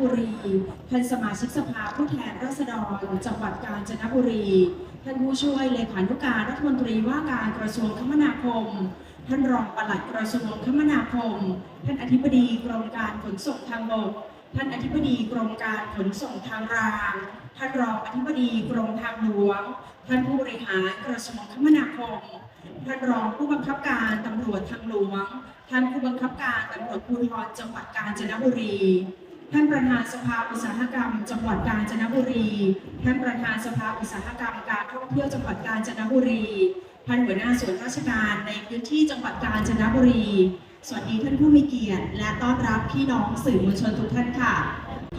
บุรี ท่านสมาชิกสภาผู้แทนราษฎร จังหวัดกาญจนบุรี ท่านผู้ช่วยเลขานุการรัฐมนตรีว่าการกระทรวงคมนาคม ท่านรองปลัดกระทรวงคมนาคม ท่านอธิบดีกรมการขนส่งทางบก ท่านอธิบดีกรมการขนส่งทางราง ท่านรองอธิบดีกรมทางหลวง ท่านผู้บริหารกระทรวงคมนาคม ท่านรองผู้บังคับการตำรวจทางหลวง ท่านผู้บังคับการตำรวจภูธรจังหวัดกาญจนบุรี ท่านประธานสภาอุตสาหกรรม จังหวัดกาญจนบุรี ท่านประธานสภาอุตสาหกรรมการท่องเที่ยวจังหวัดกาญจนบุรี ท่านหัวหน้าส่วนราชการในพื้นที่จังหวัดกาญจนบุรี สวัสดีท่านผู้มีเกียรติ และต้อนรับพี่น้องสื่อมวลชนทุกท่านค่ะ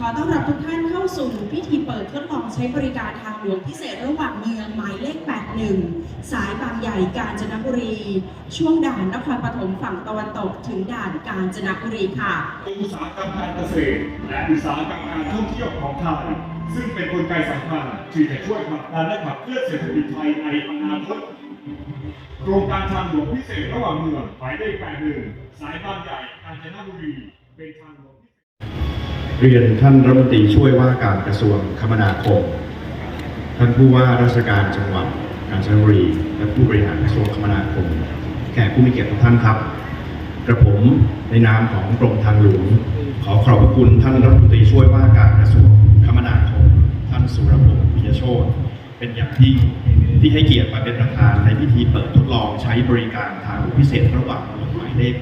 ขอต้อนรับทุกท่านเข้าสู่พิธีเปิดทดลองใช้บริการทางหลวงพิเศษระหว่างเมืองหมายเลข 81 สายบางใหญ่กาญจนบุรี ช่วงด่านนครปฐมฝั่งตะวันตกถึงด่านกาญจนบุรีค่ะอุตสาหกรรมการเกษตร และอุตสาหกรรมการท่องเที่ยวของไทยซึ่งเป็นกลไกสำคัญที่จะช่วยผลักดันและขับเคลื่อนเศรษฐกิจไทยในอนาคตโครงการทางหลวงพิเศษระหว่างเมืองหมายเลข 81 สายบางใหญ่กาญจนบุรีเป็นทางหลวงพิเศษ เรียนท่านรัฐมนตรีช่วยว่าการกระทรวงคมนาคม ท่านผู้ว่าราชการจังหวัดกาญจนบุรีและผู้บริหารกระทรวงคมนาคม แขกผู้มีเกียรติทุกท่านครับ กระผมในนามของกรมทางหลวง ขอขอบพระคุณท่านรัฐมนตรีช่วยว่าการกระทรวงคมนาคม ท่านสุรพงษ์ปิยโชตเป็นอย่างยิ่งที่ให้เกียรติมาเป็นประธานในพิธีเปิดทดลองใช้บริการทางพิเศษระหว่างเมืองหมายเลข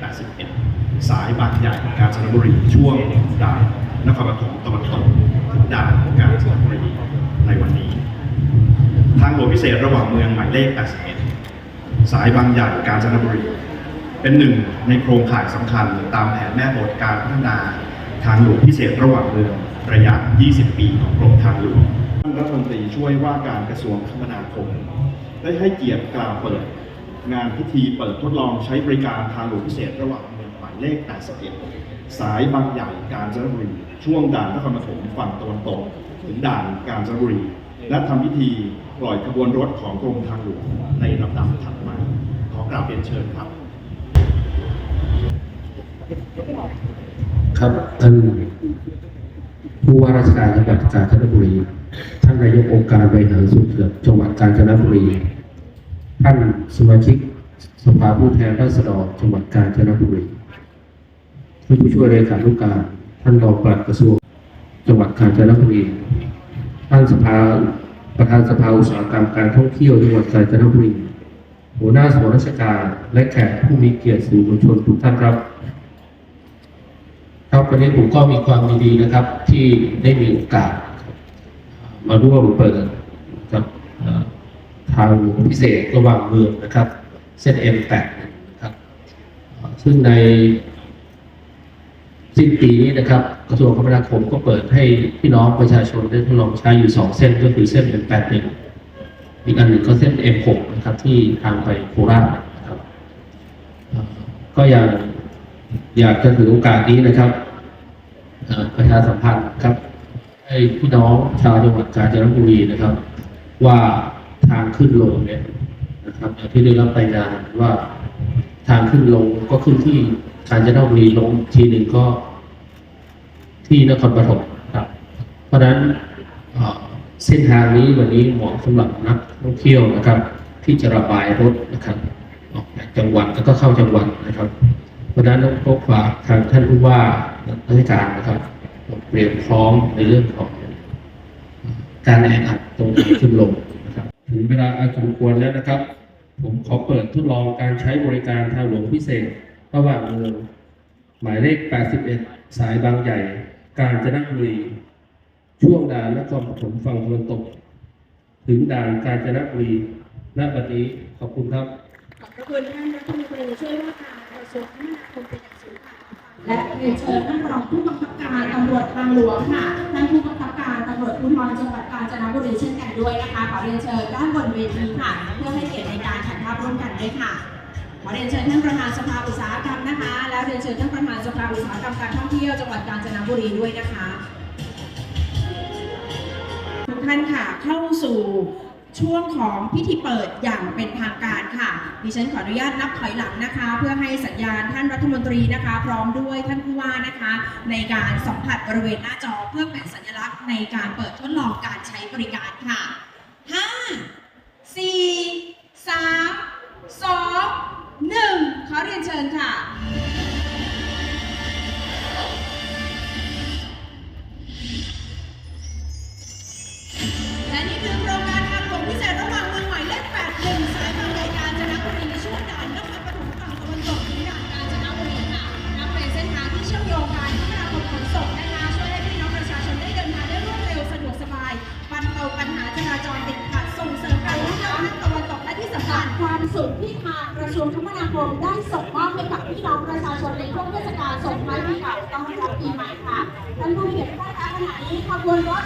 81 สายบางใหญ่กาญจนบุรีช่วงด่าน นครปฐมตะวันตกถึงด่านกาญจนบุรีในวันนี้ ทางหลวงพิเศษระหว่างเมืองหมายเลข 81 สายบางใหญ่กาญจนบุรี เป็นหนึ่งในโครงข่ายสำคัญตามแผนแม่บทการพัฒนาทางหลวงพิเศษระหว่างเมืองระยะ 20 ปีของกรมทางหลวงท่านรัฐมนตรีช่วยว่าการกระทรวงคมนาคม ได้ให้เกียรติกล่าวเปิด งานพิธีเปิดทดลองใช้บริการทางหลวงพิเศษระหว่างเมืองหมายเลข 81 สายบางใหญ่กาญจนบุรี ช่วงด่านนครปฐมฝั่งตะวันตก ถึงด่านกาญจนบุรี และทำพิธีปล่อยขบวนรถของกรมทางหลวงในลำดับถัดมา ขอกราบเรียนเชิญครับ ครับท่านผู้ว่าราชการจังหวัดกาญจนบุรี ท่านนายกองค์การบริหารส่วนจังหวัดจังหวัดกาญจนบุรี ท่านสมาชิกสภาผู้แทนราษฎรจังหวัดกาญจนบุรีท่านผู้ช่วยเลขานุการ ท่านรองปลัดกระทรวงจังหวัดกาญจนบุรีท่านสภาประธานสภาอุตสาหกรรมการท่องเที่ยวจังหวัดกาญจนบุรีหัวหน้าส่วนราชการและแขกผู้มีเกียรติสื่อมวลชนทุกท่านครับ ครับวันนี้ผมก็มีความดีนะครับที่ได้มีโอกาส มาร่วมเปิดกับเอ่อทางพิเศษระหว่างเมืองนะครับเส้น M8 นะครับซึ่งใน สิ้นปีนี้นะครับ กระทรวงคมนาคมก็เปิดให้พี่น้องประชาชนได้ทดลองใช้อยู่สองเส้นก็คือเส้น M81 อีกอันหนึ่งก็เส้น M6 นะครับที่ทางไปโคราชนะครับเอ่อก็ยังอยากจะถือโอกาสนี้นะครับประชาสัมพันธ์ครับ ให้พี่น้องชาวจังหวัดกาญจนบุรีนะครับ ว่าทางขึ้นลงเนี่ยนะครับที่ได้รับรายงานว่า ทางขึ้นลงก็ขึ้นที่กาญจนบุรีลงทีหนึ่งก็ ที่นครปฐมครับ เพราะฉะนั้นเส้นทางนี้วันนี้เหมาะสำหรับนักท่องเที่ยวนะครับ ที่จะระบายรถนะครับออกจากจังหวัดแล้วก็เข้าจังหวัดนะครับ เพราะฉะนั้นต้องพบฝากทางท่านผู้ว่าราชการนะครับเตรียมพร้อมในเรื่องของการแออัดตรงทางขึ้นลงนะครับ ถึงเวลาอันสมควรแล้วนะครับ ผมขอเปิดทดลองการใช้บริการทางหลวงพิเศษ ระหว่างเมืองหมายเลข 81 สายบางใหญ่ กาญจนบุรี ช่วงด่านนครปฐมฝั่งตะวันตก ถึงด่านกาญจนบุรีณบัดนี้ขอบคุณครับ ขอบพระคุณท่านรัฐมนตรีช่วยว่าการกระทรวงคมนาคมเป็นอย่างสูงค่ะ และเรียนเชิญท่านรองผู้บังคับการตำรวจทางหลวงค่ะท่านผู้บังคับการตำรวจภูธรจังหวัดกาญจนบุรีเช่นกันด้วยนะคะขอเรียนเชิญด้านบนเวทีค่ะ เพื่อให้เกียรติในการถ่ายภาพร่วมกันด้วยค่ะขอเรียนเชิญท่านประธานสภาอุตสาหกรรมนะคะ แล้วเรียนเชิญท่านประธานสภาอุตสาหกรรมการท่องเที่ยวจังหวัดกาญจนบุรีด้วยนะคะ ทุกท่านค่ะเข้าสู่ ช่วงของพิธีเปิดอย่างเป็นทางการค่ะ ดิฉันขออนุญาตนับถอยหลังนะคะ เพื่อให้สัญญาณท่านรัฐมนตรีนะคะ พร้อมด้วยท่านผู้ว่านะคะ ในการสัมผัสบริเวณหน้าจอเพื่อเป็นสัญลักษณ์ในการเปิดทดลองการใช้บริการค่ะ 5 4 3 2 ได้ส่งมอบให้กับพี่น้องประชาชนในช่วงเทศกาลส่งท้ายปีเก่าต้อนรับปีใหม่ค่ะท่านผู้มีเกียรติทุกท่านคะขณะนี้ขบวนรถ